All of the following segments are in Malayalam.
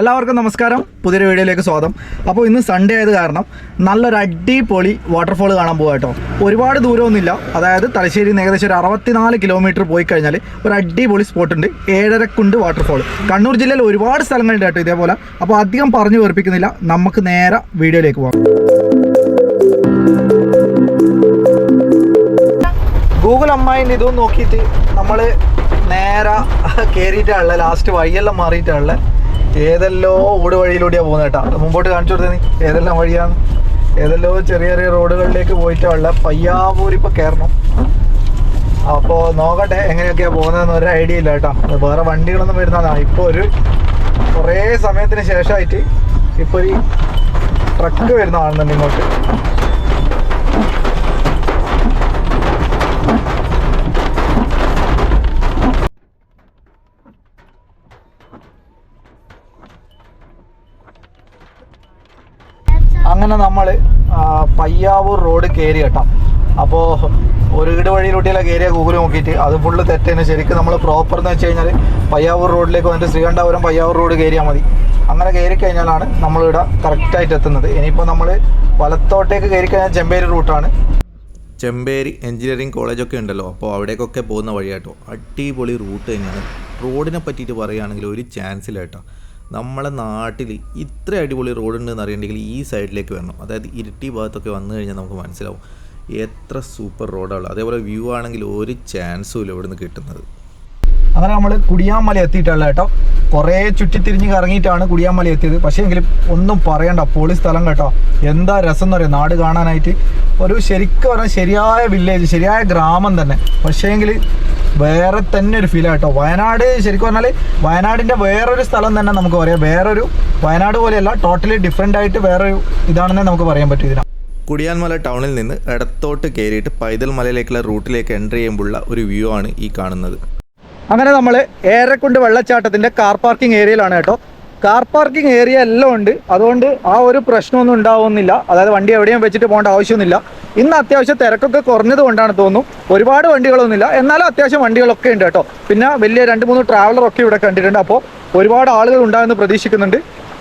എല്ലാവർക്കും നമസ്കാരം. പുതിയൊരു വീഡിയോയിലേക്ക് സ്വാഗതം. അപ്പോൾ ഇന്ന് സൺഡേ ആയത് കാരണം നല്ലൊരു അടിപൊളി വാട്ടർഫോൾ കാണാൻ പോകാം കേട്ടോ ഒരുപാട് ദൂരമൊന്നുമില്ല. അതായത് തലശ്ശേരി ഏകദേശം ഒരു അറുപത്തിനാല് കിലോമീറ്റർ പോയി കഴിഞ്ഞാൽ ഒരു അടിപൊളി സ്പോട്ടുണ്ട് ഏഴരക്കുണ്ട് വാട്ടർഫോൾ കണ്ണൂർ ജില്ലയിൽ ഒരുപാട് സ്ഥലങ്ങളുണ്ട് കേട്ടോ ഇതേപോലെ. അപ്പോൾ അധികം പറഞ്ഞു വേർപ്പിക്കുന്നില്ല നമുക്ക് നേരെ വീഡിയോയിലേക്ക് പോകാം ഗൂഗിൾ അമ്മായിന്റെ ഇതും നോക്കിയിട്ട് നമ്മൾ നേരെ കയറിയിട്ടാണുള്ളത് ലാസ്റ്റ് വഴിയെല്ലാം മാറിയിട്ടാണുള്ളത് ഏതെല്ലോ ഓട് വഴിയിലൂടെയാണ് പോകുന്നത് കേട്ടോ. മുമ്പോട്ട് കാണിച്ചു കൊടുത്തേ നീ. ഏതെല്ലാം വഴിയാണ് ഏതെല്ലോ ചെറിയ ചെറിയ റോഡുകളിലേക്ക് പോയിട്ടുള്ള പയ്യാവൂർ ഇപ്പോൾ കയറണം അപ്പോൾ നോക്കട്ടെ എങ്ങനെയൊക്കെയാണ് പോകുന്നതെന്ന് ഒരു ഐഡിയ ഇല്ല കേട്ടോ. വേറെ വണ്ടികളൊന്നും വരുന്നതാണ് ഇപ്പോൾ ഒരു കുറേ സമയത്തിന് ശേഷമായിട്ട് ഇപ്പോൾ ഒരു ട്രക്ക് വരുന്നതാണെന്നുണ്ട് ഇങ്ങോട്ട്. അങ്ങനെ നമ്മൾ പയ്യാവൂർ റോഡ് കയറി കേട്ടോ. അപ്പോൾ ഒരു വീട് വഴിയിലൂട്ടിയല്ല കയറിയ ഗൂഗിൾ നോക്കിയിട്ട്. അത് ഫുള്ള് തെറ്റേനെ ശരിക്കും നമ്മൾ പ്രോപ്പർ എന്ന് വെച്ച് കഴിഞ്ഞാൽ പയ്യാവൂർ റോഡിലേക്ക് വന്നിട്ട് ശ്രീകണ്ഠാപുരം പയ്യാവൂർ റോഡ് കയറിയാൽ മതി. അങ്ങനെ കയറി കഴിഞ്ഞാലാണ് നമ്മളിവിടെ കറക്റ്റായിട്ട് എത്തുന്നത്. ഇനിയിപ്പോൾ നമ്മൾ വലത്തോട്ടേക്ക് കയറി കഴിഞ്ഞാൽ ചെമ്പേരി റൂട്ടാണ് ചെമ്പേരി എഞ്ചിനീയറിംഗ് കോളേജൊക്കെ ഉണ്ടല്ലോ. അപ്പോൾ അവിടേക്കൊക്കെ പോകുന്ന വഴിയാട്ടോ. അടിപൊളി റൂട്ട് തന്നെയാണ്. റോഡിനെ പറ്റിയിട്ട് പറയുകയാണെങ്കിൽ ഒരു ചാൻസ് ഇല്ല കേട്ടോ. നമ്മളെ നാട്ടിൽ ഇത്ര അടിപൊളി റോഡ് ഉണ്ടെന്ന് അറിയണ്ടെങ്കിൽ ഈ സൈഡിലേക്ക് വരണം. അതായത് ഇരിട്ടി ഭാഗത്തൊക്കെ വന്നു കഴിഞ്ഞാൽ നമുക്ക് മനസ്സിലാവും എത്ര സൂപ്പർ റോഡാണ് അതേപോലെ വ്യൂ ആണെങ്കിൽ ഒരു ചാൻസും ഇല്ല ഇവിടുന്ന് കിട്ടുന്നത്. അങ്ങനെ നമ്മൾ കുടിയാമല എത്തിയിട്ടുള്ള കേട്ടോ. കുറേ ചുറ്റിത്തിരിഞ്ഞ് കറങ്ങിയിട്ടാണ് കുടിയാമല എത്തിയത്. പക്ഷേ എങ്കിലും ഒന്നും പറയണ്ട പൊളി സ്ഥലം കേട്ടോ. എന്താ രസം എന്ന് പറയാം നാട് കാണാനായിട്ട്. ഒരു ശരിക്കും പറഞ്ഞാൽ ശരിയായ വില്ലേജ് ശരിയായ ഗ്രാമം തന്നെ. പക്ഷേങ്കിൽ വേറെ തന്നെ ഒരു ഫീലാണ് കേട്ടോ. വയനാട് ശരിക്കും പറഞ്ഞാൽ വയനാടിന്റെ വേറൊരു സ്ഥലം തന്നെ നമുക്ക് പറയാം. വേറൊരു വയനാട് പോലെയല്ല ടോട്ടലി ഡിഫറെന്റ് ആയിട്ട് വേറൊരു ഇതാണെന്നേ നമുക്ക് പറയാൻ പറ്റും ഇതിനാണ് കുടിയാൻമല ടൗണിൽ നിന്ന് ഇടത്തോട്ട് കയറിയിട്ട് പൈതൽ മലയിലേക്കുള്ള റൂട്ടിലേക്ക് എന്റർ ചെയ്യുമ്പോഴുള്ള ഒരു വ്യൂ ആണ് ഈ കാണുന്നത്. അങ്ങനെ നമ്മൾ ഏറെക്കുണ്ട് വെള്ളച്ചാട്ടത്തിന്റെ കാർ പാർക്കിംഗ് ഏരിയയിലാണ് കേട്ടോ. കാർ പാർക്കിംഗ് ഏരിയ എല്ലാം ഉണ്ട്. അതുകൊണ്ട് ആ ഒരു പ്രശ്നമൊന്നും ഉണ്ടാവുന്നില്ല. അതായത് വണ്ടി എവിടെയും വെച്ചിട്ട് പോകേണ്ട ആവശ്യമൊന്നുമില്ല. ഇന്ന് അത്യാവശ്യം തിരക്കൊക്കെ കുറഞ്ഞത് കൊണ്ടാണ് തോന്നുന്നു. ഒരുപാട് വണ്ടികളൊന്നുമില്ല. എന്നാലും അത്യാവശ്യം വണ്ടികളൊക്കെ ഉണ്ട് കേട്ടോ. പിന്നെ വലിയ രണ്ട് മൂന്ന് ട്രാവലറൊക്കെ ഇവിടെ കണ്ടിട്ടുണ്ട്. അപ്പോൾ ഒരുപാട് ആളുകൾ ഉണ്ടാകുമെന്ന് പ്രതീക്ഷിക്കുന്നുണ്ട്.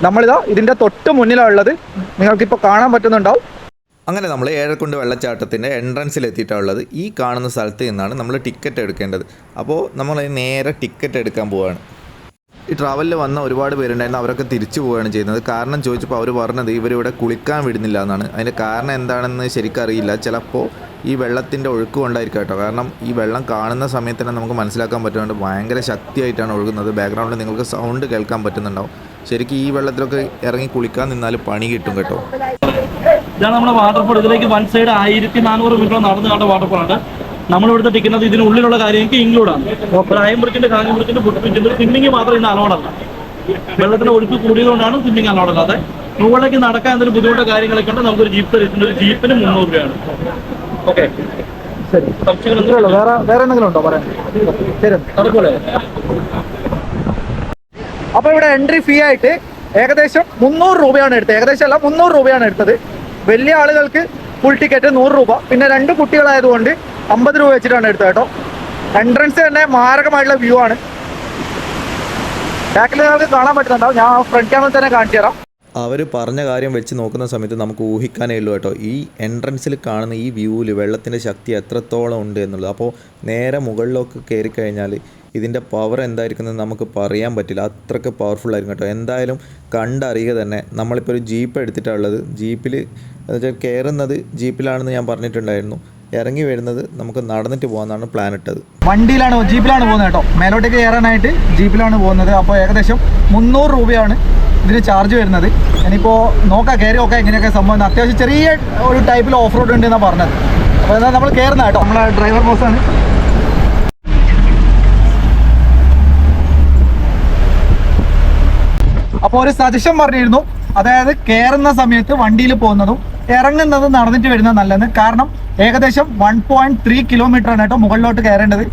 നമ്മളിതാ ഇതിന്റെ തൊട്ട് മുന്നിലാണ് ഉള്ളത്. നിങ്ങൾക്കിപ്പോൾ കാണാൻ പറ്റുന്നുണ്ടാവും. അങ്ങനെ നമ്മൾ ഏഴക്കുണ്ട് വെള്ളച്ചാട്ടത്തിന്റെ എൻട്രൻസിലെത്തിയിട്ടുള്ളത് ഈ കാണുന്ന സ്ഥലത്ത് നിന്നാണ് നമ്മൾ ടിക്കറ്റ് എടുക്കേണ്ടത്. അപ്പോൾ നമ്മൾ നേരെ ടിക്കറ്റ് എടുക്കാൻ പോവുകയാണ് ഈ ട്രാവലിൽ വന്ന ഒരുപാട് പേരുണ്ടായിരുന്നു. അവരൊക്കെ തിരിച്ചു പോവുകയാണ് ചെയ്യുന്നത്. കാരണം ചോദിച്ചപ്പോൾ അവർ പറഞ്ഞത് ഇവരിവിടെ കുളിക്കാൻ വിടുന്നില്ല എന്നാണ്. അതിന്റെ കാരണം എന്താണെന്ന് ശരിക്കറിയില്ല ചിലപ്പോൾ ഈ വെള്ളത്തിന്റെ ഒഴുക്ക് കൊണ്ടായിരിക്കും കേട്ടോ. കാരണം ഈ വെള്ളം കാണുന്ന സമയത്ത് തന്നെ നമുക്ക് മനസ്സിലാക്കാൻ പറ്റുന്നുണ്ട്. ഭയങ്കര ശക്തിയായിട്ടാണ് ഒഴുകുന്നത്. ബാക്ക്ഗ്രൗണ്ടിൽ നിങ്ങൾക്ക് സൗണ്ട് കേൾക്കാൻ പറ്റുന്നുണ്ടാവും. ശരിക്കും ഈ വെള്ളത്തിലൊക്കെ ഇറങ്ങി കുളിക്കാൻ നിന്നാൽ പണി കിട്ടും കേട്ടോ. ഇതാണ് നമ്മുടെ വാട്ടർഫോൾ ഇതിലേക്ക് വൺ സൈഡ് ആയിരത്തി നാനൂറ് മീറ്റർ നടന്നു കണ്ട വാട്ടർഫോൾ ആണ്. നമ്മൾ ഇവിടുത്തെ ടിക്കുന്നത് ഇതിനുള്ളിലുള്ള കാര്യങ്ങൾക്ക് ഇൻക്ലൂഡ് ആണ്. ഒരു അയമ്പുറത്തിന്റെ കാഞ്ഞമ്പുറത്തിന്റെ ഫുട്പ്രിന്റിന്റെ സ്വിമ്മിങ് മാത്രം ഇന്ന് അലോഡ് അല്ല. വെള്ളത്തിന്റെ ഒഴുക്ക് കൂടിയതുകൊണ്ടാണ് സ്വിമ്മിങ് അലോഡ് അല്ലാതെ മുകളിലേക്ക് നടക്കാൻ എന്തെങ്കിലും ബുദ്ധിമുട്ടോ കാര്യങ്ങളൊക്കെ ഉണ്ട് നമുക്കൊരു ജീപ്പ് തരുന്നുണ്ട് ഒരു ജീപ്പിന് മുന്നൂറ് രൂപയാണ്. ഓക്കെ ശരി. സംശയങ്ങൾ വേറെ വേറെ എന്തെങ്കിലും ഉണ്ടോ പറയാൻ? ശരി. നടക്കൂലേ അപ്പൊ ഇവിടെ എൻട്രി ഫീ ആയിട്ട് ഏകദേശം മുന്നൂറ് രൂപയാണ് എടുത്തത്. ഏകദേശം അല്ല മുന്നൂറ് രൂപയാണ് എടുത്തത്. വലിയ ആളുകൾക്ക് ഫുൾ ടിക്കറ്റ് നൂറ് രൂപ. പിന്നെ രണ്ട് കുട്ടികളായതുകൊണ്ട് അമ്പത് രൂപ വെച്ചിട്ടാണ് എടുത്തത് കേട്ടോ. എൻട്രൻസ് തന്നെ മാരകമായിട്ടുള്ള വ്യൂ ആണ്. ബാക്കിൽ നിങ്ങൾക്ക് കാണാൻ പറ്റുന്നുണ്ടാവും. ഞാൻ ഫ്രണ്ട് ക്യാമറ തന്നെ കാണിച്ചു തരാം. അവർ പറഞ്ഞ കാര്യം വെച്ച് നോക്കുന്ന സമയത്ത് നമുക്ക് ഊഹിക്കാനേ ഉള്ളൂ കേട്ടോ. ഈ എൻട്രൻസിൽ കാണുന്ന ഈ വ്യൂവിൽ വെള്ളത്തിന്റെ ശക്തി എത്രത്തോളം ഉണ്ട് എന്നുള്ളത്. അപ്പോൾ നേരെ മുകളിലേക്ക് കയറി കഴിഞ്ഞാൽ ഇതിന്റെ പവർ എന്തായിരിക്കുന്നത് നമുക്ക് പറയാൻ പറ്റില്ല. അത്രയ്ക്ക് പവർഫുൾ ആയിരിക്കും കേട്ടോ. എന്തായാലും കണ്ടറിയുക തന്നെ നമ്മളിപ്പോൾ ഒരു ജീപ്പ് എടുത്തിട്ടുള്ളത് ജീപ്പിൽ എന്നുവെച്ചാൽ കയറുന്നത് ജീപ്പിലാണെന്ന് ഞാൻ പറഞ്ഞിട്ടുണ്ടായിരുന്നു. ഇറങ്ങി വരുന്നത് നമുക്ക് നടന്നിട്ട് പോകാമെന്നാണ് പ്ലാൻ ഇട്ടത്. വണ്ടിയിലാണ് ജീപ്പിലാണ് പോകുന്നത് കേട്ടോ. മേലോട്ടേക്ക് കയറാനായിട്ട് ജീപ്പിലാണ് പോകുന്നത്. അപ്പോൾ ഏകദേശം മുന്നൂറ് രൂപയാണ് ഇതിന് ചാർജ് വരുന്നത്. ഇനിയിപ്പോൾ നോക്കാം കയറി നോക്കാം എങ്ങനെയൊക്കെ സംഭവം അത്യാവശ്യം ചെറിയ ഒരു ടൈപ്പിൽ ഓഫ് റോഡ് ഉണ്ട് എന്നാണ് പറഞ്ഞത്. അപ്പോൾ എന്നാൽ നമ്മൾ കയറുന്ന കേട്ടോ. നമ്മളെ ഡ്രൈവർ ബോസാണ് അപ്പോൾ ഒരു സജഷൻ പറഞ്ഞിരുന്നു. അതായത് കയറുന്ന സമയത്ത് വണ്ടിയിൽ പോകുന്നതും ഇറങ്ങുന്നത് നടന്നിട്ട് വരുന്നത് നല്ലത്. കാരണം ഏകദേശം വൺ പോയിന്റ് ത്രീ കിലോമീറ്റർ ആണ് കേട്ടോ മുകളിലോട്ട് കയറേണ്ടത്.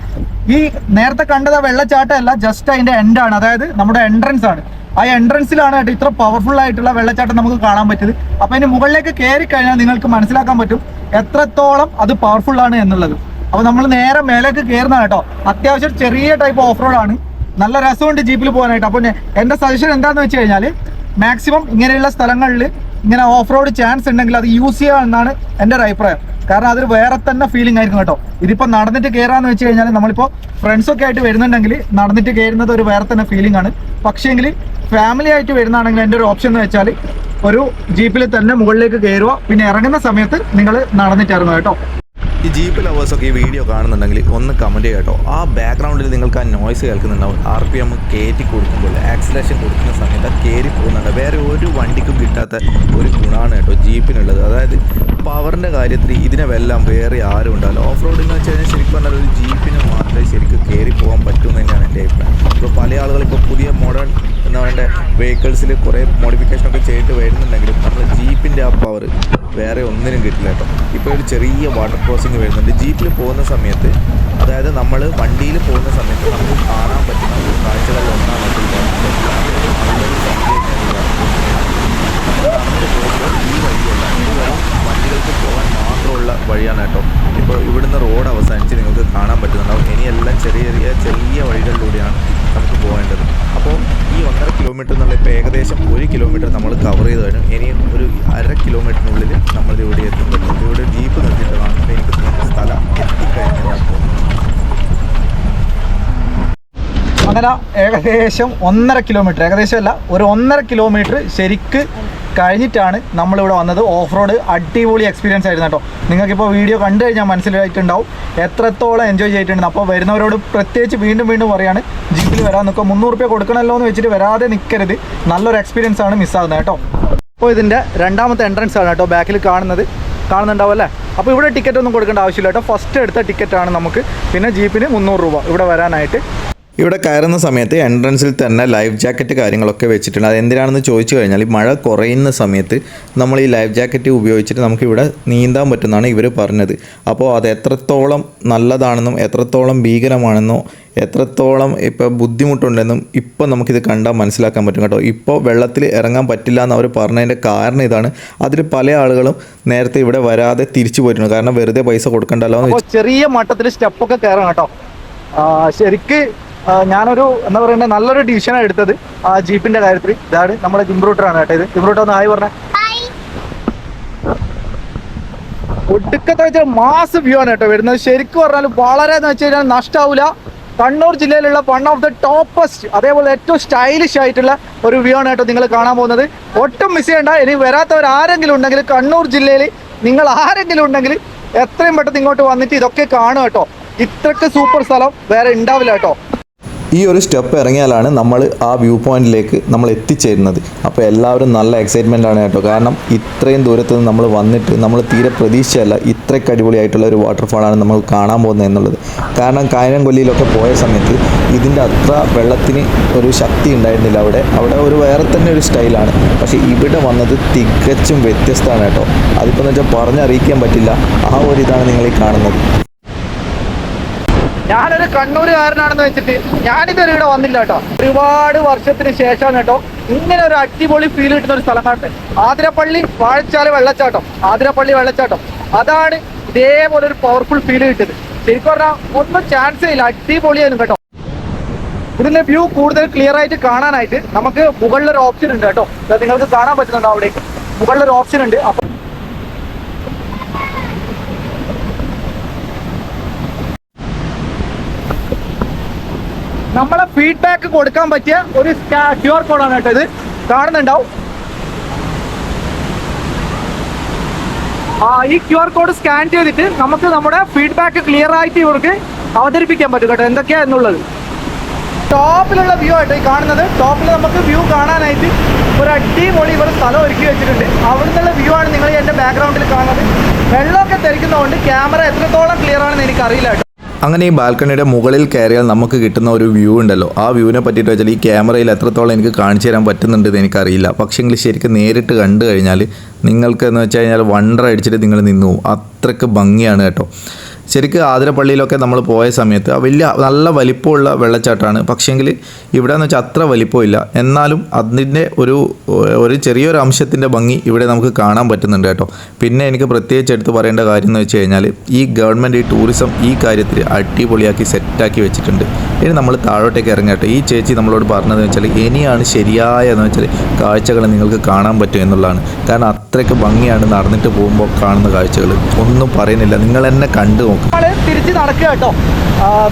ഈ നേരത്തെ കണ്ടത് വെള്ളച്ചാട്ടമല്ല ജസ്റ്റ് അതിന്റെ എൻഡ് ആണ്. അതായത് നമ്മുടെ എൻട്രൻസ് ആണ്. ആ എൻട്രൻസിലാണ് കേട്ടോ ഇത്ര പവർഫുൾ ആയിട്ടുള്ള വെള്ളച്ചാട്ടം നമുക്ക് കാണാൻ പറ്റിയത്. അപ്പൊ അതിന് മുകളിലേക്ക് കയറി കഴിഞ്ഞാൽ നിങ്ങൾക്ക് മനസ്സിലാക്കാൻ പറ്റും എത്രത്തോളം അത് പവർഫുൾ ആണ് എന്നുള്ളത്. അപ്പൊ നമ്മൾ നേരെ മേലേക്ക് കയറുന്ന കേട്ടോ. അത്യാവശ്യം ചെറിയ ടൈപ്പ് ഓഫ് റോഡ് ആണ്. നല്ല രസമുണ്ട് ജീപ്പിൽ പോകാനായിട്ട്. അപ്പോൾ എന്റെ സജഷൻ എന്താണെന്ന് വെച്ച് കഴിഞ്ഞാൽ മാക്സിമം ഇങ്ങനെയുള്ള സ്ഥലങ്ങളിൽ ഇങ്ങനെ ഓഫ് റോഡ് ചാൻസ് ഉണ്ടെങ്കിൽ അത് യൂസ് ചെയ്യുക എന്നാണ് എന്റെ ഒരു അഭിപ്രായം. കാരണം അതൊരു വേറെ തന്നെ ഫീലിംഗ് ആയിരിക്കും കേട്ടോ. ഇതിപ്പോൾ നടന്നിട്ട് കയറാന്ന് വെച്ച് കഴിഞ്ഞാൽ നമ്മളിപ്പോൾ ഫ്രണ്ട്സൊക്കെ ആയിട്ട് വരുന്നുണ്ടെങ്കിൽ നടന്നിട്ട് കയറുന്നത് ഒരു വേറെ തന്നെ ഫീലിംഗ് ആണ്. പക്ഷേങ്കിൽ ഫാമിലി ആയിട്ട് വരുന്നതാണെങ്കിൽ എന്റെ ഒരു ഓപ്ഷൻ എന്ന് വെച്ചാൽ ഒരു ജീപ്പിൽ തന്നെ മുകളിലേക്ക് കയറുക പിന്നെ ഇറങ്ങുന്ന സമയത്ത് നിങ്ങൾ നടന്നിട്ട് ഇറങ്ങുക കേട്ടോ. ഈ ജീപ്പ് ലവേഴ്സൊക്കെ ഈ വീഡിയോ കാണുന്നുണ്ടെങ്കിൽ ഒന്ന് കമന്റ് ചെയ്യട്ടോ ആ ബാക്ക്ഗ്രൗണ്ടിൽ നിങ്ങൾക്ക് ആ നോയ്സ് കേൾക്കുന്നുണ്ടാവും. ആർ പി എം കയറ്റി കൊടുക്കുമ്പോൾ ആക്സിലേഷൻ കൊടുക്കുന്ന സമയത്ത് കയറി പോകുന്നുണ്ട്. വേറെ ഒരു വണ്ടിക്കും കിട്ടാത്ത ഒരു ഗുണമാണ് കേട്ടോ ജീപ്പിനുള്ളത്. അതായത് പവറിന്റെ കാര്യത്തിൽ ഇതിനെ വെല്ലാം വേറെ ആരും ഉണ്ടാവില്ല ഓഫ് റോഡിങ് വെച്ച് കഴിഞ്ഞാൽ ശരിക്കും പറഞ്ഞാൽ ഒരു ജീപ്പിന് മാത്രമേ ശരിക്കും കയറി പോകാൻ പറ്റൂ തന്നെയാണ് എന്റെ അഭിപ്രായം. ഇപ്പോൾ പല ആളുകൾ ഇപ്പോൾ പുതിയ മോഡേൺ എന്താ പറയേണ്ട വെഹിക്കിൾസിൽ കുറേ മോഡിഫിക്കേഷൻ ഒക്കെ ചെയ്തിട്ട് വരുന്നുണ്ടെങ്കിലും നമ്മൾ ജീപ്പിന്റെ ആ പവർ വേറെ ഒന്നിനും കിട്ടില്ല കേട്ടോ. ഇപ്പോൾ ഒരു ചെറിയ വാട്ടർ ക്രോസിങ് വരുന്നുണ്ട്. ജീപ്പിൽ പോകുന്ന സമയത്ത് അതായത് നമ്മൾ വണ്ടിയിൽ പോകുന്ന സമയത്ത് നമുക്ക് കാണാൻ പറ്റുന്ന ഒരു കാഴ്ചകളിൽ ഒന്നാണ് ഈ വഴിയല്ല വണ്ടികൾക്ക് പോകാൻ മാത്രമുള്ള വഴിയാണ് കേട്ടോ. ഇപ്പോൾ ഇവിടുന്ന് റോഡ് അവസാനിച്ച് നിങ്ങൾക്ക് കാണാൻ പറ്റുന്നുണ്ടാവും ഇനിയെല്ലാം ചെറിയ ചെറിയ ചെറിയ വഴികളിലൂടെയാണ് നമുക്ക് പോകേണ്ടത്. അപ്പോൾ ഈ ഒന്നര കിലോമീറ്റർ എന്നുള്ള ഇപ്പോൾ ഏകദേശം ഒരു കിലോമീറ്റർ നമ്മൾ കവർ ചെയ്ത് കഴിഞ്ഞു. ഇനി ഒരു അര കിലോമീറ്ററിനുള്ളിൽ നമ്മൾ ഇവിടെ എത്തും പറ്റും. ഇവിടെ ജീപ്പ് നിർത്തിയിട്ടതാണ്. അപ്പോൾ എനിക്ക് സ്ഥലം എത്തിക്കഴിഞ്ഞാൽ അങ്ങനെ ഏകദേശം ഒന്നര കിലോമീറ്റർ ഏകദേശം അല്ല ഒരു ഒന്നര കിലോമീറ്റർ ശരിക്ക് കഴിഞ്ഞിട്ടാണ് നമ്മളിവിടെ വന്നത്. ഓഫ് റോഡ് അടിപൊളി എക്സ്പീരിയൻസ് ആയിരുന്നു കേട്ടോ. നിങ്ങൾക്കിപ്പോൾ വീഡിയോ കണ്ടു കഴിഞ്ഞാൽ മനസ്സിലായിട്ടുണ്ടാവും. എത്രത്തോളം എൻജോയ് ചെയ്തിട്ടുണ്ട്. അപ്പോൾ വരുന്നവരോട് പ്രത്യേകിച്ച് വീണ്ടും വീണ്ടും പറയാണ് ജീപ്പിൽ വരാൻ നിൽക്കുക മുന്നൂറ് രൂപ കൊടുക്കണമല്ലോ എന്ന് വെച്ചിട്ട് വരാതെ നിൽക്കരുത് നല്ലൊരു എക്സ്പീരിയൻസ് ആണ് മിസ്സാകുന്നത് കേട്ടോ. അപ്പോൾ ഇതിന്റെ രണ്ടാമത്തെ എൻട്രൻസ് ആണ് കേട്ടോ ബാക്കിൽ കാണുന്നത്. കാണുന്നുണ്ടാവും അല്ലേ? അപ്പോൾ ഇവിടെ ടിക്കറ്റ് ഒന്നും കൊടുക്കേണ്ട ആവശ്യമില്ല കേട്ടോ. ഫസ്റ്റ് എടുത്ത ടിക്കറ്റാണ് നമുക്ക്. പിന്നെ ജീപ്പിന് മുന്നൂറ് രൂപ ഇവിടെ വരാനായിട്ട്. ഇവിടെ കയറുന്ന സമയത്ത് എൻട്രൻസിൽ തന്നെ ലൈഫ് ജാക്കറ്റ് കാര്യങ്ങളൊക്കെ വെച്ചിട്ടുണ്ട്. അത് എന്തിനാണെന്ന് ചോദിച്ചു കഴിഞ്ഞാൽ ഈ മഴ കുറയുന്ന സമയത്ത് നമ്മൾ ഈ ലൈഫ് ജാക്കറ്റ് ഉപയോഗിച്ചിട്ട് നമുക്ക് ഇവിടെ നീന്താൻ പറ്റുന്നതാണ് ഇവർ പറഞ്ഞത്. അപ്പോൾ അത് എത്രത്തോളം നല്ലതാണെന്നും എത്രത്തോളം ഭീകരമാണെന്നോ എത്രത്തോളം ഇപ്പോൾ ബുദ്ധിമുട്ടുണ്ടെന്നും ഇപ്പോൾ നമുക്കിത് കണ്ടാൽ മനസ്സിലാക്കാൻ പറ്റും കേട്ടോ. ഇപ്പോൾ വെള്ളത്തിൽ ഇറങ്ങാൻ പറ്റില്ല എന്ന് അവർ പറഞ്ഞതിന്റെ കാരണം ഇതാണ്. അതിൽ പല ആളുകളും നേരത്തെ ഇവിടെ വരാതെ തിരിച്ചു പോയിട്ടുണ്ട്. കാരണം വെറുതെ പൈസ കൊടുക്കണ്ടല്ലോ ചെറിയ മട്ടത്തിൽ സ്റ്റെപ്പൊക്കെ കയറണം കേട്ടോ. ശരിക്ക് ഞാനൊരു എന്താ പറയണ്ടേ നല്ലൊരു ഡിസിഷനാണ് എടുത്തത്. ആ ജീപ്പിന്റെ കാര്യത്തിൽ. ഇതാണ് നമ്മുടെ ജിംബ്രൂട്ടറാണ് കേട്ടോ ഇത്. ജിംബ്രൂട്ടർ ഒന്ന് ആയി പറഞ്ഞ. ഒടുക്കത്തെ വെച്ചാൽ മാസ് വ്യൂ ആണ് കേട്ടോ വരുന്നത്. ശരിക്കും പറഞ്ഞാൽ വളരെ എന്ന് വെച്ച് കഴിഞ്ഞാൽ നഷ്ടാവൂല. കണ്ണൂർ ജില്ലയിലുള്ള വൺ ഓഫ് ദ ടോപ്പസ്റ്റ് അതേപോലെ ഏറ്റവും സ്റ്റൈലിഷ് ആയിട്ടുള്ള ഒരു വ്യൂ ആണ് കേട്ടോ നിങ്ങൾ കാണാൻ പോകുന്നത്. ഒട്ടും മിസ് ചെയ്യണ്ട. ഇനി വരാത്തവർ ആരെങ്കിലും ഉണ്ടെങ്കിൽ കണ്ണൂർ ജില്ലയിൽ നിങ്ങൾ ആരെങ്കിലും ഉണ്ടെങ്കിൽ എത്രയും പെട്ടെന്ന് ഇങ്ങോട്ട് വന്നിട്ട് ഇതൊക്കെ കാണും കേട്ടോ. ഇത്രക്ക് സൂപ്പർ സ്ഥലം വേറെ ഉണ്ടാവില്ല കേട്ടോ. ഈ ഒരു സ്റ്റെപ്പ് ഇറങ്ങിയാലാണ് നമ്മൾ ആ വ്യൂ പോയിന്റിലേക്ക് നമ്മൾ എത്തിച്ചേരുന്നത്. അപ്പോൾ എല്ലാവരും നല്ല എക്സൈറ്റ്മെന്റ് ആണ് കേട്ടോ. കാരണം ഇത്രയും ദൂരത്ത് നിന്ന് നമ്മൾ വന്നിട്ട് നമ്മൾ തീരെ പ്രതീക്ഷയല്ല ഇത്രയ്ക്ക് അടിപൊളിയായിട്ടുള്ള ഒരു വാട്ടർഫാളാണ് നമ്മൾ കാണാൻ പോകുന്നത് എന്നുള്ളത്. കാരണം കായനംകൊല്ലിയിലൊക്കെ പോയ സമയത്ത് ഇതിന്റെ അത്ര വെള്ളത്തിന് ഒരു ശക്തി ഉണ്ടായിരുന്നില്ല അവിടെ. അവിടെ ഒരു വേറെ തന്നെ ഒരു സ്റ്റൈലാണ്. പക്ഷേ ഇവിടെ വന്നത് തികച്ചും വ്യത്യസ്തമാണ് കേട്ടോ. അതിപ്പോൾ എന്ന് വെച്ചാൽ പറഞ്ഞറിയിക്കാൻ പറ്റില്ല. ആ ഒരു ഇതാണ് നിങ്ങൾ ഈ കാണുന്നത്. ഞാനൊരു കണ്ണൂരുകാരനാണെന്ന് വെച്ചിട്ട് ഞാനിതുവരെ ഇവിടെ വന്നില്ല കേട്ടോ. ഒരുപാട് വർഷത്തിന് ശേഷമാണ് കേട്ടോ ഇങ്ങനെ ഒരു അടിപൊളി ഫീൽ കിട്ടുന്ന ഒരു സ്ഥലമാണ് ആതിരപ്പള്ളി വാഴച്ചാൽ വെള്ളച്ചാട്ടം. ആതിരപ്പള്ളി വെള്ളച്ചാട്ടം. അതാണ് ഇതേപോലെ ഒരു പവർഫുൾ ഫീൽ കിട്ടിയത്. ശരിക്കും പറഞ്ഞാൽ ഒന്നും ചാൻസേ ഇല്ല. അടിപൊളിയായിരുന്നു കേട്ടോ. ഇതിന്റെ വ്യൂ കൂടുതൽ ക്ലിയർ ആയിട്ട് കാണാനായിട്ട് നമുക്ക് മുകളിലൊരു ഓപ്ഷൻ ഉണ്ട് കേട്ടോ. നിങ്ങൾക്ക് കാണാൻ പറ്റുന്നുണ്ടോ അവിടേക്ക് മുകളിലൊരു ഓപ്ഷൻ ഉണ്ട്. അപ്പൊ നമ്മളെ ഫീഡ്ബാക്ക് കൊടുക്കാൻ പറ്റിയ ഒരു ക്യു ആർ കോഡാണ് കേട്ടോ ഇത്. കാണുന്നുണ്ടാവും. ഈ ക്യു ആർ കോഡ് സ്കാൻ ചെയ്തിട്ട് നമുക്ക് നമ്മുടെ ഫീഡ്ബാക്ക് ക്ലിയർ ആയിട്ട് ഇവർക്ക് അവതരിപ്പിക്കാൻ പറ്റും കേട്ടോ. എന്തൊക്കെയാ എന്നുള്ളത്. ടോപ്പിലുള്ള വ്യൂ ആയിട്ട് ഈ കാണുന്നത്. ടോപ്പിൽ നമുക്ക് വ്യൂ കാണാനായിട്ട് ഒരു അടിപൊളി ഇവർ സ്ഥലം ഒരുക്കി വെച്ചിട്ടുണ്ട്. അവിടെ നിന്നുള്ള വ്യൂ ആണ് നിങ്ങൾ എന്റെ ബാക്ക്ഗ്രൗണ്ടിൽ കാണുന്നത്. വെള്ളമൊക്കെ തെറിക്കുന്നതുകൊണ്ട് ക്യാമറ എത്രത്തോളം ക്ലിയർ ആണെന്ന് എനിക്കറിയില്ല അങ്ങനെ ഈ ബാൽക്കണിയുടെ മുകളിൽ കയറിയാൽ നമുക്ക് കിട്ടുന്ന ഒരു വ്യൂ ഉണ്ടല്ലോ. ആ വ്യൂവിനെ പറ്റിയിട്ട് വെച്ചാൽ ഈ ക്യാമറയിൽ എത്രത്തോളം എനിക്ക് കാണിച്ചു തരാൻ പറ്റുന്നുണ്ട് എന്ന് എനിക്കറിയില്ല. പക്ഷേങ്കിൽ ശരിക്കും നേരിട്ട് കണ്ടു കഴിഞ്ഞാൽ നിങ്ങൾക്ക് എന്ന് വെച്ച് കഴിഞ്ഞാൽ വണ്ടർ അടിച്ചിട്ട് നിങ്ങൾ നിന്നു അത്രയ്ക്ക് ഭംഗിയാണ് കേട്ടോ. ശരിക്കും ആതിരപ്പള്ളിയിലൊക്കെ നമ്മൾ പോയ സമയത്ത് വലിയ നല്ല വലിപ്പമുള്ള വെള്ളച്ചാട്ടമാണ്. പക്ഷേങ്കിൽ ഇവിടെ എന്ന് വെച്ചാൽ അത്ര വലിപ്പമില്ല. എന്നാലും അതിന്റെ ഒരു ഒരു ചെറിയൊരു അംശത്തിന്റെ ഭംഗി ഇവിടെ നമുക്ക് കാണാൻ പറ്റുന്നുണ്ട് കേട്ടോ. പിന്നെ എനിക്ക് പ്രത്യേകിച്ച് എടുത്ത് പറയേണ്ട കാര്യം എന്ന് വെച്ച് കഴിഞ്ഞാൽ ഈ ഗവൺമെന്റ് ഈ ടൂറിസം ഈ കാര്യത്തിൽ അടിപൊളിയാക്കി സെറ്റാക്കി വെച്ചിട്ടുണ്ട്. ഇനി നമ്മൾ താഴോട്ടേക്ക് ഇറങ്ങട്ടെ ഈ ചേച്ചി നമ്മളോട് പറഞ്ഞതെന്ന് വെച്ചാൽ ഇനിയാണ് ശരിയായ എന്ന് വെച്ചാൽ കാഴ്ചകൾ നിങ്ങൾക്ക് കാണാൻ പറ്റും എന്നുള്ളതാണ്. കാരണം അത്രയ്ക്ക് ഭംഗിയാണ് നടന്നിട്ട് പോകുമ്പോൾ കാണുന്ന കാഴ്ചകൾ ഒന്നും പറയുന്നില്ല. നിങ്ങൾ എന്നെ കണ്ടു നോക്ക്. തിരിച്ച് നടക്കുക കേട്ടോ.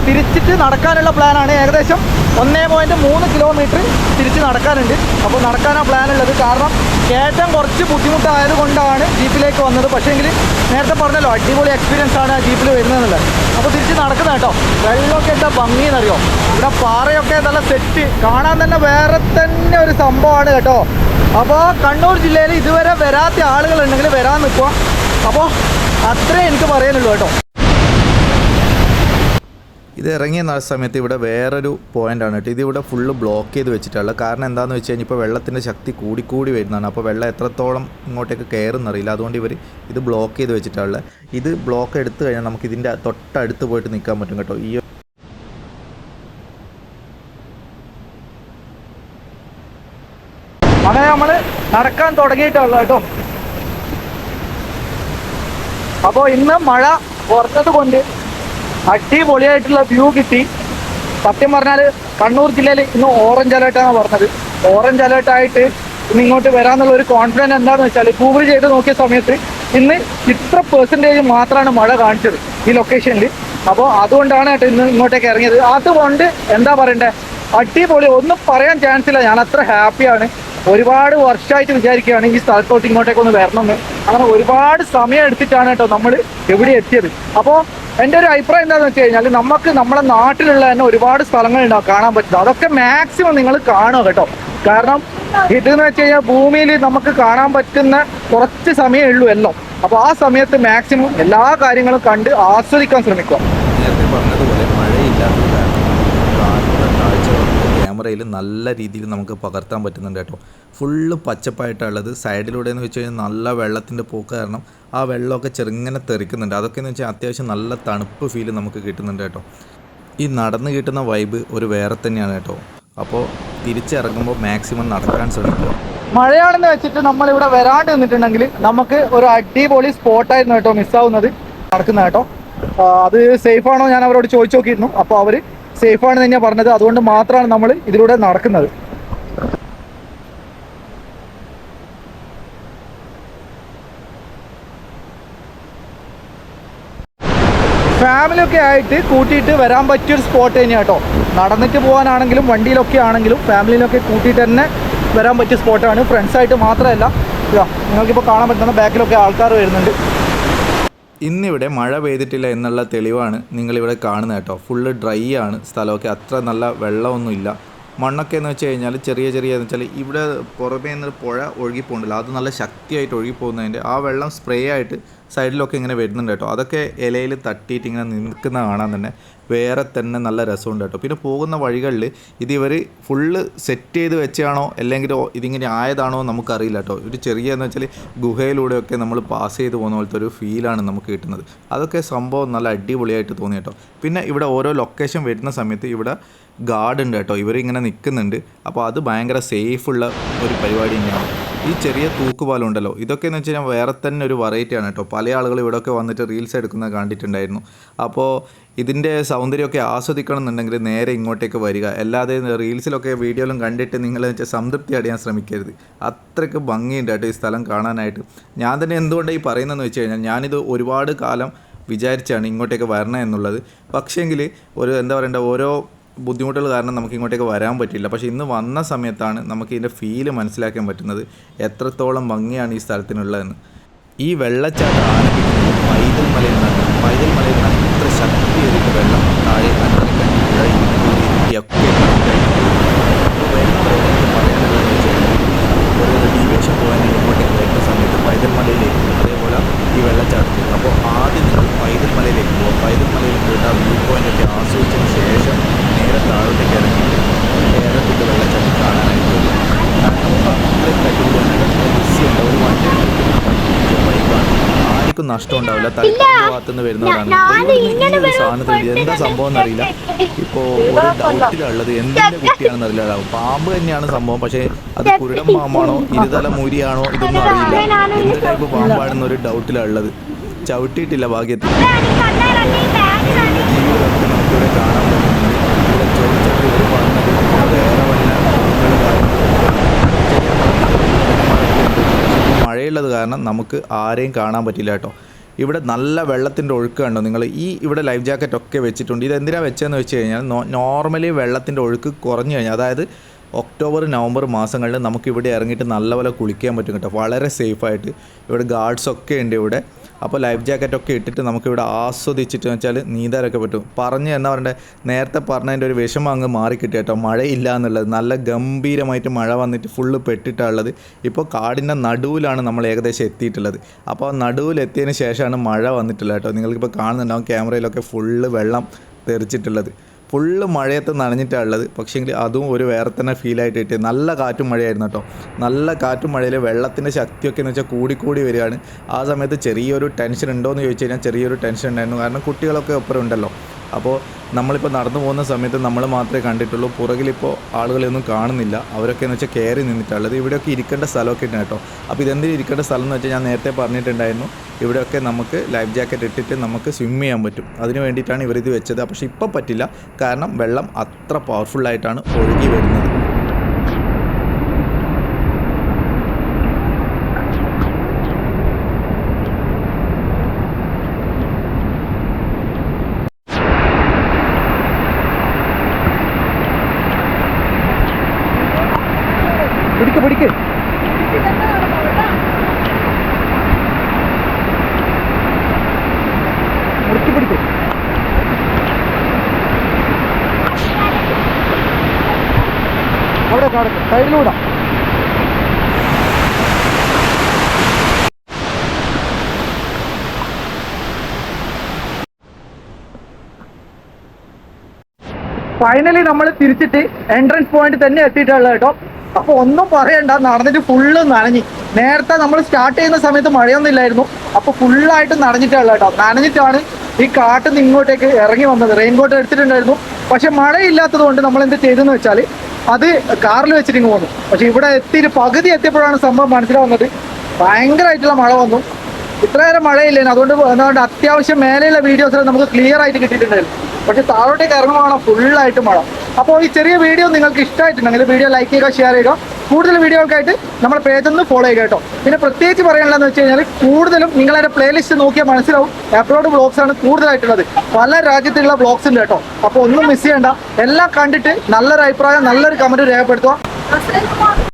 തിരിച്ചിട്ട് നടക്കാനുള്ള പ്ലാനാണ് ഏകദേശം ഒന്നേ പോയിന്റ് മൂന്ന് കിലോമീറ്റർ തിരിച്ച് നടക്കാനുണ്ട്. അപ്പോൾ നടക്കാനാണ് പ്ലാൻ ഉള്ളത് കാരണം കയറ്റം കുറച്ച് ബുദ്ധിമുട്ടായത് കൊണ്ടാണ് ജീപ്പിലേക്ക് വന്നത്. പക്ഷേങ്കിൽ നേരത്തെ പറഞ്ഞല്ലോ അടിപൊളി എക്സ്പീരിയൻസ് ആണ് ആ ജീപ്പിൽ വരുന്നതെന്നുള്ളത്. അപ്പോൾ തിരിച്ച് നടക്കുന്ന കേട്ടോ. വെള്ളമൊക്കെ എന്താ ഭംഗി എന്നറിയോ ഇവിടെ പാറയൊക്കെ നല്ല സെറ്റ് കാണാൻ തന്നെ വേറെ തന്നെ ഒരു സംഭവമാണ് കേട്ടോ. അപ്പോൾ കണ്ണൂർ ജില്ലയിൽ ഇതുവരെ വരാത്ത ആളുകളുണ്ടെങ്കിൽ വരാൻ നിൽക്കുക. അപ്പോൾ അത്രേ എനിക്ക് പറയാനുള്ളൂ കേട്ടോ. ഇത് ഇറങ്ങിയ ന- സമയത്ത് ഇവിടെ വേറൊരു പോയിന്റാണ് കേട്ടോ. ഇതിവിടെ ഫുള്ള് ബ്ലോക്ക് ചെയ്ത് വെച്ചിട്ടുള്ളത്. കാരണം എന്താണെന്ന് വെച്ച് കഴിഞ്ഞാൽ ഇപ്പോൾ വെള്ളത്തിന്റെ ശക്തി കൂടിക്കൂടി വരുന്നതാണ്. അപ്പോൾ വെള്ളം എത്രത്തോളം ഇങ്ങോട്ടേക്ക് കയറുന്നറിയില്ല. അതുകൊണ്ട് ഇവർ ഇത് ബ്ലോക്ക് ചെയ്ത് വെച്ചിട്ടുള്ളത്. ഇത് ബ്ലോക്ക് എടുത്തു കഴിഞ്ഞാൽ നമുക്ക് ഇതിന്റെ തൊട്ടടുത്ത് പോയിട്ട് നിൽക്കാൻ പറ്റും കേട്ടോ. ഈ അങ്ങനെ നമ്മൾ നടക്കാൻ തുടങ്ങിയിട്ടുള്ളൂ കേട്ടോ. അപ്പോൾ ഇന്ന് മഴ പുറത്തത് കൊണ്ട് അടിപൊളിയായിട്ടുള്ള വ്യൂ കിട്ടി. സത്യം പറഞ്ഞാൽ കണ്ണൂർ ജില്ലയിൽ ഇന്ന് ഓറഞ്ച് അലേർട്ടാണ് പറഞ്ഞത്. ഓറഞ്ച് അലേർട്ടായിട്ട് ഇന്ന് ഇങ്ങോട്ട് വരാന്നുള്ള ഒരു കോൺഫിഡൻസ് എന്താണെന്ന് വെച്ചാൽ ഗൂഗിൾ ചെയ്ത് നോക്കിയ സമയത്ത് ഇന്ന് ഇത്ര പെർസെന്റേജ് മാത്രമാണ് മഴ കാണിച്ചത് ഈ ലൊക്കേഷനിൽ അപ്പോൾ അതുകൊണ്ടാണ് കേട്ടോ ഇന്ന് ഇങ്ങോട്ടേക്ക് ഇറങ്ങിയത്. അതുകൊണ്ട് എന്താ പറയണ്ടേ? അടിപൊളി. ഒന്നും പറയാൻ ചാൻസ് ഇല്ല. ഞാൻ അത്ര ഹാപ്പിയാണ് ഒരുപാട് വർഷമായിട്ട് വിചാരിക്കുകയാണ് ഈ സ്ഥലത്തോട്ട് ഇങ്ങോട്ടേക്ക് ഒന്ന് വരണമെന്ന്. അങ്ങനെ ഒരുപാട് സമയം എടുത്തിട്ടാണ് കേട്ടോ നമ്മൾ എവിടെ എത്തിയത്. അപ്പോൾ എന്റെ ഒരു അഭിപ്രായം എന്താണെന്ന് വെച്ച് കഴിഞ്ഞാൽ നമുക്ക് നമ്മുടെ നാട്ടിലുള്ള തന്നെ ഒരുപാട് സ്ഥലങ്ങളുണ്ടാവും കാണാൻ പറ്റുന്നത്. അതൊക്കെ മാക്സിമം നിങ്ങൾ കാണുക കേട്ടോ. കാരണം ഇതെന്ന് വെച്ച് കഴിഞ്ഞാൽ ഭൂമിയിൽ നമുക്ക് കാണാൻ പറ്റുന്ന കുറച്ച് സമയമേ ഉള്ളൂ എല്ലാം. അപ്പോൾ ആ സമയത്ത് മാക്സിമം എല്ലാ കാര്യങ്ങളും കണ്ട് ആസ്വദിക്കാൻ ശ്രമിക്കുക. നേരത്തെ പറഞ്ഞതുപോലെ കാഴ്ചകളൊക്കെ ക്യാമറയിൽ നല്ല രീതിയിൽ നമുക്ക് പകർത്താൻ പറ്റുന്നുണ്ട് കേട്ടോ. ഫുള്ള് പച്ചപ്പായിട്ടുള്ളത് സൈഡിലൂടെ എന്ന് വെച്ച് കഴിഞ്ഞാൽ നല്ല വെള്ളത്തിന്റെ പോക്ക് കാരണം ആ വെള്ളമൊക്കെ ചെറുങ്ങനെ തെറിക്കുന്നുണ്ട്. അതൊക്കെ എന്ന് വെച്ചാൽ അത്യാവശ്യം നല്ല തണുപ്പ് ഫീൽ നമുക്ക് കിട്ടുന്നുണ്ട് കേട്ടോ. ഈ നടന്ന് കിട്ടുന്ന വൈബ് ഒരു വേറെ തന്നെയാണ് കേട്ടോ. അപ്പോൾ തിരിച്ചിറങ്ങുമ്പോൾ മാക്സിമം നടക്കാൻ ശ്രമിക്കുക. മഴയാണെന്ന് വെച്ചിട്ട് നമ്മൾ ഇവിടെ വരാണ്ട് നിന്നിട്ടുണ്ടെങ്കിൽ നമുക്ക് ഒരു അടിപൊളി സ്പോട്ടായിരുന്നു കേട്ടോ മിസ്സാവുന്നത് നടക്കുന്ന കേട്ടോ. അത് സേഫ് ആണോ? ഞാൻ അവരോട് ചോദിച്ചു നോക്കിയിരുന്നു. അപ്പോൾ അവർ സേഫ് ആണ് തന്നെയാണ് പറഞ്ഞത്. അതുകൊണ്ട് മാത്രമാണ് നമ്മൾ ഇതിലൂടെ നടക്കുന്നത്. ഫാമിലി ഒക്കെ ആയിട്ട് കൂട്ടിയിട്ട് വരാൻ പറ്റിയൊരു സ്പോട്ട് തന്നെയാണ് കേട്ടോ നടന്നിട്ട് പോകാനാണെങ്കിലും വണ്ടിയിലൊക്കെ ആണെങ്കിലും ഫാമിലിയിലൊക്കെ കൂട്ടിയിട്ട് തന്നെ വരാൻ പറ്റിയ സ്പോട്ടാണ് ഫ്രണ്ട്സായിട്ട് മാത്രമല്ല. നിങ്ങൾക്കിപ്പോൾ കാണാൻ പറ്റുന്ന ബാക്കിലൊക്കെ ആൾക്കാർ വരുന്നുണ്ട്. ഇന്നിവിടെ മഴ പെയ്തിട്ടില്ല എന്നുള്ള തെളിവാണ് നിങ്ങളിവിടെ കാണുന്നത് കേട്ടോ. ഫുള്ള് ഡ്രൈ ആണ് സ്ഥലമൊക്കെ. അത്ര നല്ല വെള്ളമൊന്നുമില്ല മണ്ണൊക്കെ എന്ന് വെച്ച് കഴിഞ്ഞാൽ ചെറിയ ചെറിയ എന്ന് വെച്ചാൽ ഇവിടെ പുറമേ നിന്ന് പുഴ ഒഴുകിപ്പോകുന്നില്ല അത് നല്ല ശക്തിയായിട്ട് ഒഴുകിപ്പോകുന്നതിന്റെ ആ വെള്ളം സ്പ്രേ ആയിട്ട് സൈഡിലൊക്കെ ഇങ്ങനെ വരുന്നുണ്ട് കേട്ടോ. അതൊക്കെ ഇലയിൽ തട്ടിയിട്ട് ഇങ്ങനെ നിൽക്കുന്ന കാണാൻ തന്നെ വേറെ തന്നെ നല്ല രസമുണ്ട് കേട്ടോ. പിന്നെ പോകുന്ന വഴികളിൽ ഇത് ഇവർ ഫുള്ള് സെറ്റ് ചെയ്ത് വെച്ചാണോ അല്ലെങ്കിൽ ഇതിങ്ങനെ ആയതാണോ നമുക്കറിയില്ല കേട്ടോ. ഒരു ചെറിയ എന്ന് വെച്ചാൽ ഗുഹയിലൂടെയൊക്കെ നമ്മൾ പാസ് ചെയ്ത് പോകുന്ന പോലത്തെ ഒരു ഫീലാണ് നമുക്ക് കിട്ടുന്നത്. അതൊക്കെ സംഭവം നല്ല അടിപൊളിയായിട്ട് തോന്നി കേട്ടോ. പിന്നെ ഇവിടെ ഓരോ ലൊക്കേഷൻ വരുന്ന സമയത്ത് ഇവിടെ ഗാർഡ് ഉണ്ട് കേട്ടോ. ഇവരിങ്ങനെ നിൽക്കുന്നുണ്ട്. അപ്പോൾ അത് ഭയങ്കര സേഫുള്ള ഒരു പരിപാടി തന്നെയാണ്. ഈ ചെറിയ തൂക്കുപാലം ഉണ്ടല്ലോ ഇതൊക്കെ എന്ന് വെച്ച് കഴിഞ്ഞാൽ വേറെ തന്നെ ഒരു വെറൈറ്റിയാണ് കേട്ടോ. പല ആളുകൾ ഇവിടെയൊക്കെ വന്നിട്ട് റീൽസ് എടുക്കുന്നത് കണ്ടിട്ടുണ്ടായിരുന്നു. അപ്പോൾ ഇതിന്റെ സൗന്ദര്യമൊക്കെ ആസ്വദിക്കണം എന്നുണ്ടെങ്കിൽ നേരെ ഇങ്ങോട്ടേക്ക് വരിക. അല്ലാതെ റീൽസിലൊക്കെ വീഡിയോയിലും കണ്ടിട്ട് നിങ്ങൾ വെച്ചാൽ സംതൃപ്തി അടയാൻ ശ്രമിക്കരുത്. അത്രയ്ക്ക് ഭംഗിയുണ്ട് കേട്ടോ ഈ സ്ഥലം കാണാനായിട്ട്. ഞാൻ തന്നെ എന്തുകൊണ്ടാണ് ഈ പറയുന്നതെന്ന് വെച്ച് കഴിഞ്ഞാൽ ഞാനിത് ഒരുപാട് കാലം വിചാരിച്ചാണ് ഇങ്ങോട്ടേക്ക് വരണം എന്നുള്ളത്. പക്ഷേങ്കിൽ ഒരു എന്താ പറയണ്ട ഓരോ ബുദ്ധിമുട്ടുകൾ കാരണം നമുക്ക് ഇങ്ങോട്ടേക്ക് വരാൻ പറ്റില്ല. പക്ഷേ ഇന്ന് വന്ന സമയത്താണ് നമുക്ക് ഇതിന്റെ ഫീൽ മനസ്സിലാക്കാൻ പറ്റുന്നത് എത്രത്തോളം ഭംഗിയാണ് ഈ സ്ഥലത്തിനുള്ളതെന്ന്. ഈ വെള്ളച്ചാട്ടം ആരംഭിക്കുന്നത് പൈതൽ മലയിൽ നിന്നാണ് പൈതൽ മലയിൽ നിന്നാണ് ഇത്ര ശക്തിയേറിയിട്ട് വെള്ളം താഴെ കണ്ടിരിക്കാൻ പുഴ ഇടുക്കി, ഇടുക്കിയൊക്കെ അപ്പോൾ വരുന്ന വഴിക്ക് പറയാനുള്ളത് വെച്ച് കഴിഞ്ഞാൽ ഒരു ഡീവിയേഷൻ പോകാൻ ഇങ്ങോട്ടേക്ക് വരുന്ന സമയത്ത് പൈതൽ മലയിലേക്ക് അതേപോലെ ഈ വെള്ളച്ചാട്ടത്തിൽ അപ്പോൾ ആദ്യം നിങ്ങൾ പൈതൽ മലയിലേക്ക് പോകും പൈതൽ മലയിൽ പോയിട്ട് ആ വ്യൂ പോയിന്റ് ഒക്കെ ആസ്വദിച്ചതിന് ശേഷം നേരെ താഴോട്ടേക്ക് ഇറങ്ങി കേരളത്തിന്റെ വെള്ളച്ചാട്ടം കാണാനായിട്ട് വരും. കാരണം അത്രയും അടിപൊളിയാണ് മിസ്സിയുണ്ട് ഒരു വണ്ടി ബൈക്കാണ് ആർക്കും നഷ്ടം ഉണ്ടാവില്ല തളിപ്പറമ്പ് ഭാഗത്തുനിന്ന് വരുന്നവരാണ് സാധനത്തിൽ എന്താ സംഭവം എന്നറിയില്ല. ഇപ്പോൾ ഒരു ഡൗട്ടിലുള്ളത് എന്തിന്റെ കുട്ടിയാണെന്ന് അറിയില്ല. പാമ്പ് തന്നെയാണ് സംഭവം. പക്ഷേ അത് കുരുടൻ പാമ്പാണോ ഇരുതല മൂരിയാണോ ഇതൊന്നും അറിയില്ല. എന്ത് ടൈപ്പ് പാമ്പാണെന്ന് ഒരു ഡൗട്ടിലുള്ളത് ചവിട്ടിയിട്ടില്ല ഭാഗ്യത്തിൽ ജീവികളൊക്കെ നമുക്കിവിടെ കാണാൻ പറ്റുന്നുണ്ട് ഇവിടെ ചോദിച്ചപ്പോൾ ഇവർ പറഞ്ഞത് വേറെ വല്ല മഴയുള്ളത് കാരണം നമുക്ക് ആരെയും കാണാൻ പറ്റില്ല കേട്ടോ. ഇവിടെ നല്ല വെള്ളത്തിന്റെ ഒഴുക്ക് കണ്ടോ? നിങ്ങൾ ഈ ഇവിടെ ലൈഫ് ജാക്കറ്റ് ഒക്കെ വെച്ചിട്ടുണ്ട്. ഇത് എന്തിനാണ് വെച്ചതെന്ന് വെച്ച് കഴിഞ്ഞാൽ നോർമലി വെള്ളത്തിന്റെ ഒഴുക്ക് കുറഞ്ഞു കഴിഞ്ഞാൽ അതായത് ഒക്ടോബർ നവംബർ മാസങ്ങളിൽ നമുക്ക് ഇവിടെ ഇറങ്ങിയിട്ട് നല്ലപോലെ കുളിക്കാൻ പറ്റും കേട്ടോ. വളരെ സേഫായിട്ട് ഇവിടെ ഗാർഡ്സ് ഒക്കെ ഉണ്ട് ഇവിടെ. അപ്പോൾ ലൈഫ് ജാക്കറ്റ് ഒക്കെ ഇട്ടിട്ട് നമുക്കിവിടെ ആസ്വദിച്ചിട്ട് വെച്ചാൽ നീന്താനൊക്കെ പറ്റും. പറഞ്ഞ് എന്നാ പറയണ്ടേ? നേരത്തെ പറഞ്ഞതിന്റെ ഒരു വിഷമം അങ്ങ് മാറിക്കിട്ടി കേട്ടോ. മഴയില്ല എന്നുള്ളത്. നല്ല ഗംഭീരമായിട്ട് മഴ വന്നിട്ട് ഫുള്ള് പെട്ടിട്ടുള്ളത് ഇപ്പോൾ കാടിന്റെ നടുവിലാണ് നമ്മൾ ഏകദേശം എത്തിയിട്ടുള്ളത്. അപ്പോൾ നടുവിലെത്തിയതിന് ശേഷമാണ് മഴ വന്നിട്ടുള്ളത് കേട്ടോ. നിങ്ങൾക്കിപ്പോൾ കാണുന്നുണ്ടാവും ക്യാമറയിലൊക്കെ ഫുള്ള് വെള്ളം തെറിച്ചിട്ടുള്ളത്. ഫുള്ള് മഴയത്ത് നനഞ്ഞിട്ടാണ് ഉള്ളത്. പക്ഷേങ്കിൽ അതും ഒരു വേറെ തന്നെ ഫീലായിട്ട് കിട്ടി നല്ല കാറ്റും മഴയായിരുന്നു കേട്ടോ. നല്ല കാറ്റും മഴയിൽ വെള്ളത്തിന്റെ ശക്തിയൊക്കെ എന്ന് വെച്ചാൽ കൂടിക്കൂടി വരികയാണ്. ആ സമയത്ത് ചെറിയൊരു ടെൻഷൻ ഉണ്ടോ എന്ന് ചോദിച്ചു കഴിഞ്ഞാൽ ചെറിയൊരു ടെൻഷൻ ഉണ്ടായിരുന്നു. കാരണം കുട്ടികളൊക്കെ ഒപ്പം ഉണ്ടല്ലോ. അപ്പോൾ നമ്മളിപ്പോൾ നടന്നു പോകുന്ന സമയത്ത് നമ്മൾ മാത്രമേ കണ്ടിട്ടുള്ളൂ. പുറകിലിപ്പോൾ ആളുകളെയൊന്നും കാണുന്നില്ല. അവരൊക്കെ എന്ന് വെച്ചാൽ കയറി നിന്നിട്ടുള്ളത് ഇവിടെയൊക്കെ ഇരിക്കേണ്ട സ്ഥലമൊക്കെ ഉണ്ട് കേട്ടോ. അപ്പോൾ ഇതെന്തിനും ഇരിക്കേണ്ട സ്ഥലം എന്ന് വെച്ചാൽ ഞാൻ നേരത്തെ പറഞ്ഞിട്ടുണ്ടായിരുന്നു. ഇവിടെയൊക്കെ നമുക്ക് ലൈഫ് ജാക്കറ്റ് ഇട്ടിട്ട് നമുക്ക് സ്വിം ചെയ്യാൻ പറ്റും. അതിന് വേണ്ടിയിട്ടാണ് ഇവരിത് വെച്ചത്. പക്ഷേ ഇപ്പം പറ്റില്ല. കാരണം വെള്ളം അത്ര പവർഫുള്ളായിട്ടാണ് ഒഴുകി വരുന്നത്. കാണുന്നു സൈഡിലൂടെ ഫൈനലി നമ്മൾ തിരിച്ചിട്ട് എൻട്രൻസ് പോയിന്റ് തന്നെ എത്തിയിട്ടുള്ളത് കേട്ടോ. അപ്പൊ ഒന്നും പറയണ്ട നടന്നിട്ട് ഫുള്ള് നനഞ്ഞു. നേരത്തെ നമ്മൾ സ്റ്റാർട്ട് ചെയ്യുന്ന സമയത്ത് മഴയൊന്നും ഇല്ലായിരുന്നു അപ്പൊ ഫുള്ളായിട്ട് നനഞ്ഞിട്ടുള്ള കേട്ടോ. നനഞ്ഞിട്ടാണ് ഈ കാട്ടിൽ നിന്ന് ഇങ്ങോട്ടേക്ക് ഇറങ്ങി വന്നത്. റെയിൻകോട്ട് എടുത്തിട്ടുണ്ടായിരുന്നു. പക്ഷെ മഴയില്ലാത്തത് കൊണ്ട് നമ്മൾ എന്ത് ചെയ്തെന്ന് വെച്ചാൽ അത് കാറിൽ വെച്ചിട്ട് ഇങ്ങ് പോന്നു. പക്ഷെ ഇവിടെ എത്തിയിട്ട് പകുതി എത്തിയപ്പോഴാണ് സംഭവം മനസ്സിലാവുന്നത്. ഭയങ്കരമായിട്ടുള്ള മഴ വന്നു. ഇത്രയേറെ മഴയില്ലേനു. അതുകൊണ്ട് അതുകൊണ്ട് അത്യാവശ്യം മേലെയുള്ള വീഡിയോസ് നമുക്ക് ക്ലിയർ ആയിട്ട് കിട്ടിയിട്ടുണ്ടായിരുന്നു. പക്ഷെ താഴോട്ടേക്ക് ഫുൾ ഫുള്ളായിട്ട് മഴ. അപ്പോൾ ഈ ചെറിയ വീഡിയോ നിങ്ങൾക്ക് ഇഷ്ടമായിട്ടുണ്ടെങ്കിൽ വീഡിയോ ലൈക്ക് ചെയ്യുക ഷെയർ ചെയ്യുക. കൂടുതൽ വീഡിയോകൾക്കായിട്ട് നമ്മുടെ പേജ് ഒന്ന് ഫോളോ ചെയ്യുക കേട്ടോ. പിന്നെ പ്രത്യേകിച്ച് പറയാനുള്ളതെന്ന് വെച്ച് കഴിഞ്ഞാൽ കൂടുതലും നിങ്ങളതിന്റെ പ്ലേലിസ്റ്റ് നോക്കിയാൽ മനസ്സിലാവും അപ്ലോഡ് ബ്ലോഗ്സ് ആണ് കൂടുതലായിട്ടുള്ളത്. പല രാജ്യത്തുള്ള ബ്ലോഗ്സ് ഉണ്ട് കേട്ടോ. അപ്പോൾ ഒന്നും മിസ് ചെയ്യണ്ട. എല്ലാം കണ്ടിട്ട് നല്ലൊരു അഭിപ്രായം നല്ലൊരു കമന്റ് രേഖപ്പെടുത്തുക.